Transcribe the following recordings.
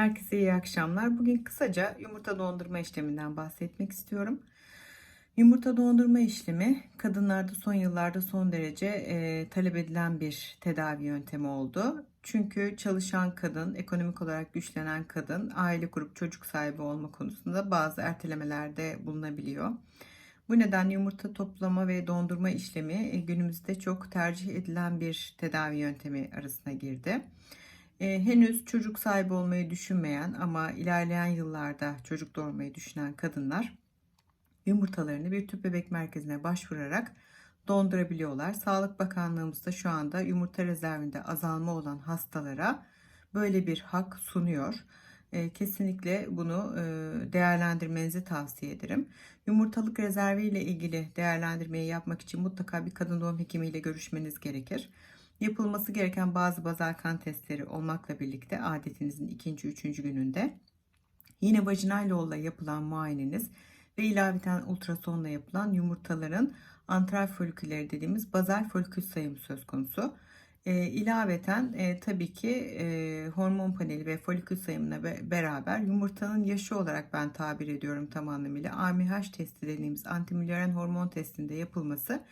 Herkese iyi akşamlar. Bugün kısaca yumurta dondurma işleminden bahsetmek istiyorum. Yumurta dondurma işlemi kadınlarda son yıllarda son derece e, talep edilen bir tedavi yöntemi oldu. Çünkü çalışan kadın, ekonomik olarak güçlenen kadın, aile kurup çocuk sahibi olma konusunda bazı ertelemelerde bulunabiliyor. Bu nedenle yumurta toplama ve dondurma işlemi e, günümüzde çok tercih edilen bir tedavi yöntemi arasına girdi. E, henüz çocuk sahibi olmayı düşünmeyen ama ilerleyen yıllarda çocuk doğurmayı düşünen kadınlar yumurtalarını bir tüp bebek merkezine başvurarak dondurabiliyorlar. Sağlık Bakanlığımız da şu anda yumurta rezervinde azalma olan hastalara böyle bir hak sunuyor. E, kesinlikle bunu e, değerlendirmenizi tavsiye ederim. Yumurtalık rezervi ile ilgili değerlendirmeyi yapmak için mutlaka bir kadın doğum hekimiyle görüşmeniz gerekir. Yapılması gereken bazı bazal kan testleri olmakla birlikte adetinizin ikinci, üçüncü gününde yine vajinal yolla yapılan muayeneniz ve ilaveten ultrasonla yapılan yumurtaların antral folikülleri dediğimiz bazal folikül sayımı söz konusu. E, ilaveten e, tabii ki e, hormon paneli ve folikül sayımına be, beraber yumurtanın yaşı olarak ben tabir ediyorum tam anlamıyla AMH testi dediğimiz antimülleren hormon testinde yapılması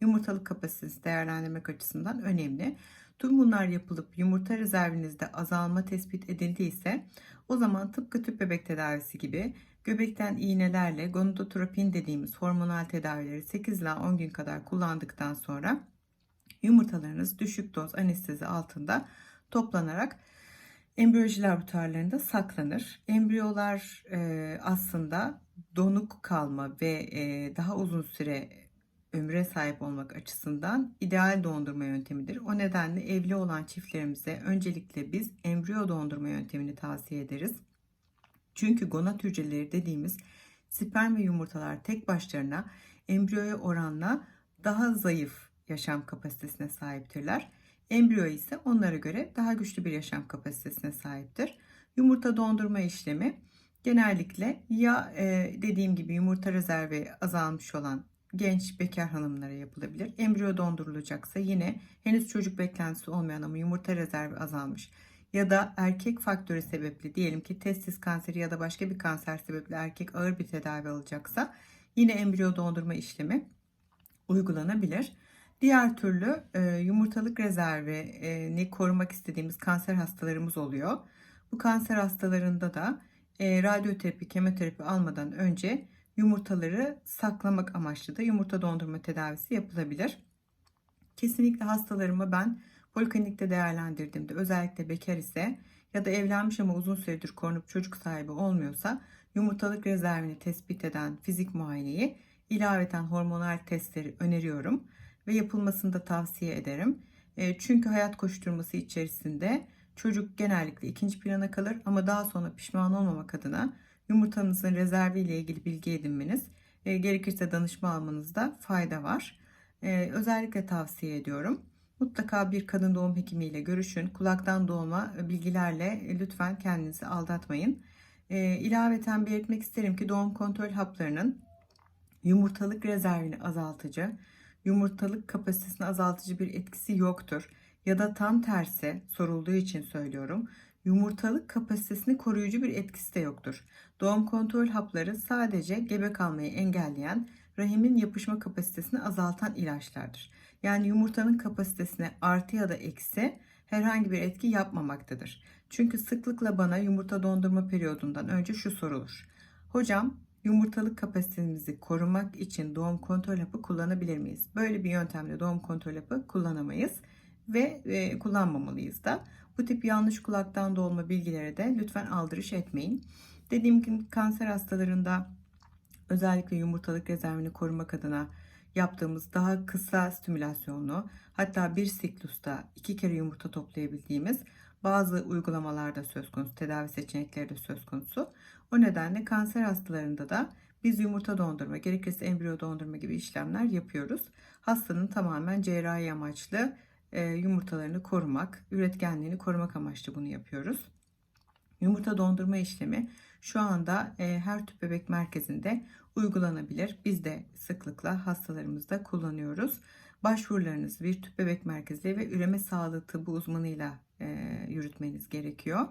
yumurtalık kapasitesi değerlendirmek açısından önemli. Tüm bunlar yapılıp yumurta rezervinizde azalma tespit edildiyse o zaman tıpkı tüp bebek tedavisi gibi göbekten iğnelerle gonadotropin dediğimiz hormonal tedavileri 8 ila 10 gün kadar kullandıktan sonra yumurtalarınız düşük doz anestezi altında toplanarak embriyoloji laboratuvarlarında saklanır. Embriyolar e, aslında donuk kalma ve e, daha uzun süre ömre sahip olmak açısından ideal dondurma yöntemidir. O nedenle evli olan çiftlerimize öncelikle biz embriyo dondurma yöntemini tavsiye ederiz. Çünkü gonat hücreleri dediğimiz sperm ve yumurtalar tek başlarına embriyoya oranla daha zayıf yaşam kapasitesine sahiptirler. Embriyo ise onlara göre daha güçlü bir yaşam kapasitesine sahiptir. Yumurta dondurma işlemi genellikle ya e, dediğim gibi yumurta rezervi azalmış olan genç bekar hanımlara yapılabilir. Embriyo dondurulacaksa yine henüz çocuk beklentisi olmayan ama yumurta rezervi azalmış ya da erkek faktörü sebepli diyelim ki testis kanseri ya da başka bir kanser sebepli erkek ağır bir tedavi alacaksa yine embriyo dondurma işlemi uygulanabilir. Diğer türlü e, yumurtalık rezervini korumak istediğimiz kanser hastalarımız oluyor. Bu kanser hastalarında da e, radyoterapi, kemoterapi almadan önce yumurtaları saklamak amaçlı da yumurta dondurma tedavisi yapılabilir. Kesinlikle hastalarıma ben poliklinikte değerlendirdiğimde özellikle bekar ise ya da evlenmiş ama uzun süredir korunup çocuk sahibi olmuyorsa yumurtalık rezervini tespit eden fizik muayeneyi ilaveten hormonal testleri öneriyorum ve yapılmasını da tavsiye ederim. E, çünkü hayat koşturması içerisinde çocuk genellikle ikinci plana kalır ama daha sonra pişman olmamak adına yumurtanızın rezervi ile ilgili bilgi edinmeniz e, gerekirse danışma almanızda fayda var. E, özellikle tavsiye ediyorum. Mutlaka bir kadın doğum hekimiyle görüşün. Kulaktan doğma bilgilerle lütfen kendinizi aldatmayın. E, ilaveten belirtmek isterim ki doğum kontrol haplarının yumurtalık rezervini azaltıcı, yumurtalık kapasitesini azaltıcı bir etkisi yoktur. Ya da tam tersi sorulduğu için söylüyorum yumurtalık kapasitesini koruyucu bir etkisi de yoktur. Doğum kontrol hapları sadece gebe kalmayı engelleyen, rahimin yapışma kapasitesini azaltan ilaçlardır. Yani yumurtanın kapasitesine artı ya da eksi herhangi bir etki yapmamaktadır. Çünkü sıklıkla bana yumurta dondurma periyodundan önce şu sorulur. Hocam yumurtalık kapasitemizi korumak için doğum kontrol hapı kullanabilir miyiz? Böyle bir yöntemle doğum kontrol hapı kullanamayız ve e, kullanmamalıyız da. Bu tip yanlış kulaktan dolma bilgilere de lütfen aldırış etmeyin. Dediğim gibi kanser hastalarında özellikle yumurtalık rezervini korumak adına yaptığımız daha kısa stimülasyonlu hatta bir siklusta iki kere yumurta toplayabildiğimiz bazı uygulamalarda söz konusu, tedavi seçenekleri de söz konusu. O nedenle kanser hastalarında da biz yumurta dondurma, gerekirse embriyo dondurma gibi işlemler yapıyoruz. Hastanın tamamen cerrahi amaçlı yumurtalarını korumak, üretkenliğini korumak amaçlı bunu yapıyoruz. Yumurta dondurma işlemi şu anda e, her tüp bebek merkezinde uygulanabilir. Biz de sıklıkla hastalarımızda kullanıyoruz. Başvurularınızı bir tüp bebek merkezi ve üreme sağlığı tıbbı uzmanıyla e, yürütmeniz gerekiyor.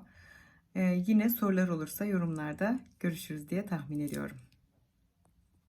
Yine sorular olursa yorumlarda görüşürüz diye tahmin ediyorum.